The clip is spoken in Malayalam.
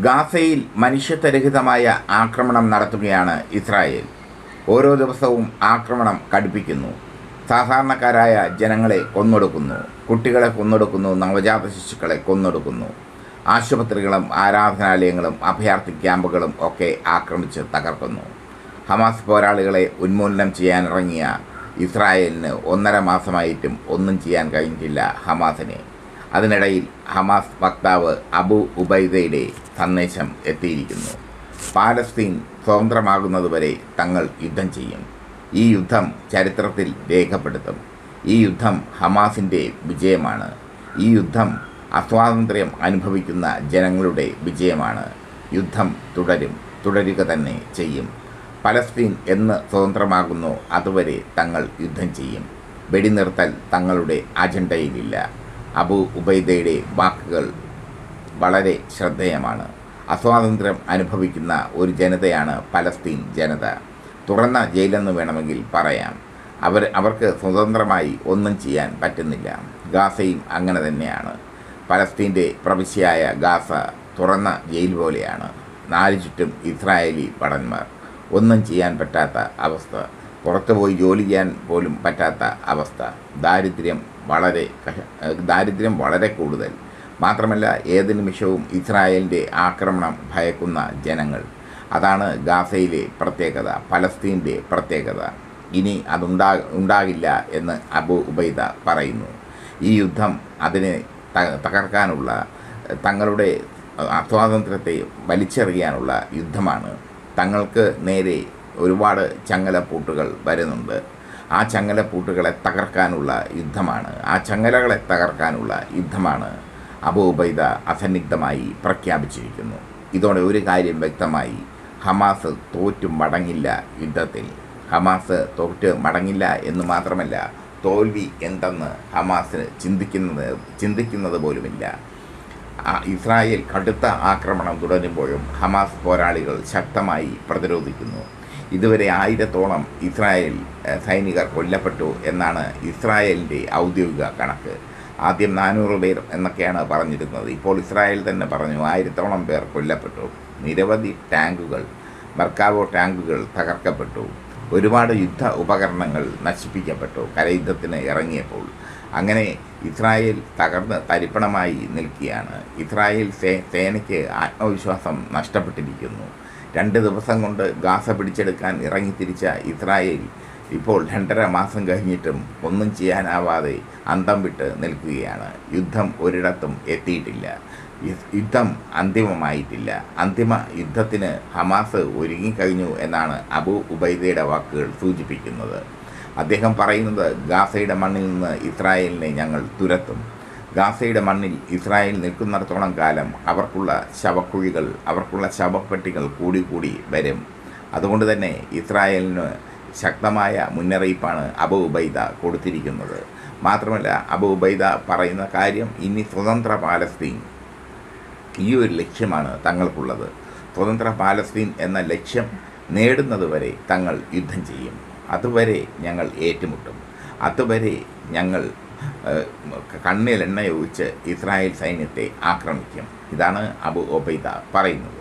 ഗാസയിൽ മനുഷ്യത്വരഹിതമായ ആക്രമണം നടത്തുകയാണ് ഇസ്രായേൽ. ഓരോ ദിവസവും ആക്രമണം കടുപ്പിക്കുന്നു. സാധാരണക്കാരായ ജനങ്ങളെ കൊന്നൊടുക്കുന്നു. കുട്ടികളെ കൊന്നൊടുക്കുന്നു. നവജാത ശിശുക്കളെ കൊന്നൊടുക്കുന്നു. ആശുപത്രികളും ആരാധനാലയങ്ങളും അഭയാർത്ഥി ക്യാമ്പുകളും ഒക്കെ ആക്രമിച്ച് തകർക്കുന്നു. ഹമാസ് പോരാളികളെ ഉന്മൂലനം ചെയ്യാനിറങ്ങിയ ഇസ്രായേലിന് ഒന്നര മാസമായിട്ടും ഒന്നും ചെയ്യാൻ കഴിഞ്ഞിട്ടില്ല ഹമാസിനെ. അതിനിടയിൽ ഹമാസ് വക്താവ് അബു ഉബൈദയുടെ സന്ദേശം എത്തിയിരിക്കുന്നു. പാലസ്തീൻ സ്വതന്ത്രമാകുന്നതുവരെ തങ്ങൾ യുദ്ധം ചെയ്യും. ഈ യുദ്ധം ചരിത്രത്തിൽ രേഖപ്പെടുത്തും. ഈ യുദ്ധം ഹമാസിന്റെ വിജയമാണ്. ഈ യുദ്ധം അസ്വാതന്ത്ര്യം അനുഭവിക്കുന്ന ജനങ്ങളുടെ വിജയമാണ്. യുദ്ധം തുടരും തുടരുക തന്നെ ചെയ്യും. പലസ്തീൻ എന്ന് സ്വതന്ത്രമാകുന്നു അതുവരെ തങ്ങൾ യുദ്ധം ചെയ്യും. വെടിനിർത്തൽ തങ്ങളുടെ അജണ്ടയിലില്ല. അബു ഉബൈദയുടെ വാക്കുകൾ വളരെ ശ്രദ്ധേയമാണ്. അസ്വാതന്ത്ര്യം അനുഭവിക്കുന്ന ഒരു ജനതയാണ് പലസ്തീൻ ജനത. തുറന്ന ജയിലെന്ന് വേണമെങ്കിൽ പറയാം. അവർ അവർക്ക് സ്വതന്ത്രമായി ഒന്നും ചെയ്യാൻ പറ്റുന്നില്ല. ഗാസയും അങ്ങനെ തന്നെയാണ്. പലസ്തീന്റെ പ്രവിശ്യയായ ഗാസ തുറന്ന ജയിൽ പോലെയാണ്. നാല് ചുറ്റും ഇസ്രായേലി ഭടന്മാർ. ഒന്നും ചെയ്യാൻ പറ്റാത്ത അവസ്ഥ. പുറത്തുപോയി ജോലി ചെയ്യാൻ പോലും പറ്റാത്ത അവസ്ഥ. ദാരിദ്ര്യം വളരെ ദാരിദ്ര്യം വളരെ കൂടുതൽ. മാത്രമല്ല ഏത് നിമിഷവും ഇസ്രായേലിന്റെ ആക്രമണം ഭയക്കുന്ന ജനങ്ങൾ. അതാണ് ഗാസയിലെ പ്രത്യേകത പലസ്തീന്റെ പ്രത്യേകത. ഇനി അതുണ്ടാ ഉണ്ടാകില്ല എന്ന് അബു ഉബൈദ പറയുന്നു. ഈ യുദ്ധം അതിനെ തകർക്കാനുള്ള തങ്ങളുടെ അസ്വാതന്ത്ര്യത്തെ വലിച്ചെറിയാനുള്ള യുദ്ധമാണ്. തങ്ങൾക്ക് നേരെ ഒരുപാട് ചങ്ങലപ്പൂട്ടുകൾ വരുന്നുണ്ട്. ആ ചങ്ങലപ്പൂട്ടുകളെ തകർക്കാനുള്ള യുദ്ധമാണ്. ആ ചങ്ങലകളെ തകർക്കാനുള്ള യുദ്ധമാണ് അബൂബൈദ അസന്നിഗ്ധമായി പ്രഖ്യാപിച്ചിരിക്കുന്നു. ഇതോടെ ഒരു കാര്യം വ്യക്തമായി ഹമാസ് തോറ്റു മടങ്ങില്ല യുദ്ധത്തിൽ. ഹമാസ് തോറ്റ് മടങ്ങില്ല എന്ന് മാത്രമല്ല തോൽവി എന്തെന്ന് ഹമാസിന് ചിന്തിക്കുന്നത് ചിന്തിക്കുന്നത് പോലുമില്ല. ഇസ്രായേൽ കടുത്ത ആക്രമണം തുടരുമ്പോഴും ഹമാസ് പോരാളികൾ ശക്തമായി പ്രതിരോധിക്കുന്നു. ഇതുവരെ ആയിരത്തോളം ഇസ്രായേൽ സൈനികർ കൊല്ലപ്പെട്ടു എന്നാണ് ഇസ്രായേലിന്റെ ഔദ്യോഗിക കണക്ക്. ആദ്യം നാനൂറ് പേർ എന്നൊക്കെയാണ് പറഞ്ഞിരുന്നത്. ഇപ്പോൾ ഇസ്രായേൽ തന്നെ പറഞ്ഞു ആയിരത്തോളം പേർ കൊല്ലപ്പെട്ടു. നിരവധി ടാങ്കുകൾ ബർക്കാവോ ടാങ്കുകൾ തകർക്കപ്പെട്ടു. ഒരുപാട് യുദ്ധ ഉപകരണങ്ങൾ നശിപ്പിക്കപ്പെട്ടു കരയുദ്ധത്തിന് ഇറങ്ങിയപ്പോൾ. അങ്ങനെ ഇസ്രായേൽ തകർന്ന് തരിപ്പണമായി നിൽക്കുകയാണ്. ഇസ്രായേൽ സേ സേനയ്ക്ക് ആത്മവിശ്വാസം നഷ്ടപ്പെട്ടിരിക്കുന്നു. രണ്ട് ദിവസം കൊണ്ട് ഗാസ പിടിച്ചെടുക്കാൻ ഇറങ്ങിത്തിരിച്ച ഇസ്രായേൽ ഇപ്പോൾ രണ്ടര മാസം കഴിഞ്ഞിട്ടും ഒന്നും ചെയ്യാനാവാതെ അന്തം വിട്ട് നിൽക്കുകയാണ്. യുദ്ധം ഒരിടത്തും എത്തിയിട്ടില്ല. യുദ്ധം അന്തിമമായിട്ടില്ല. അന്തിമ യുദ്ധത്തിന് ഹമാസ് ഒരുങ്ങിക്കഴിഞ്ഞു എന്നാണ് അബു ഉബൈദയുടെ വാക്കുകൾ സൂചിപ്പിക്കുന്നത്. അദ്ദേഹം പറയുന്നത് ഗാസയുടെ മണ്ണിൽ നിന്ന് ഇസ്രായേലിനെ ഞങ്ങൾ തുരത്തും. ഗാസയുടെ മണ്ണിൽ ഇസ്രായേൽ നിൽക്കുന്നിടത്തോളം കാലം അവർക്കുള്ള ശവക്കുഴികൾ അവർക്കുള്ള ശവപ്പെട്ടികൾ കൂടി കൂടി വരും. അതുകൊണ്ട് തന്നെ ഇസ്രായേലിന് ശക്തമായ മുന്നറിയിപ്പാണ് അബു ഉബൈദ കൊടുത്തിരിക്കുന്നത്. മാത്രമല്ല അബു ഉബൈദ പറയുന്ന കാര്യം ഇനി സ്വതന്ത്ര പാലസ്തീൻ ഈ ഒരു ലക്ഷ്യമാണ് തങ്ങൾക്കുള്ളത്. സ്വതന്ത്ര പാലസ്തീൻ എന്ന ലക്ഷ്യം നേടുന്നതുവരെ തങ്ങൾ യുദ്ധം ചെയ്യും. അതുവരെ ഞങ്ങൾ ഏറ്റുമുട്ടും. അതുവരെ ഞങ്ങൾ ഏഹ്, കണ്ണിൽ എണ്ണയൊഴിച്ച് ഇസ്രായേൽ സൈന്യത്തെ ആക്രമിക്കും. ഇതാണ് അബു ഒബൈദ പറയുന്നത്.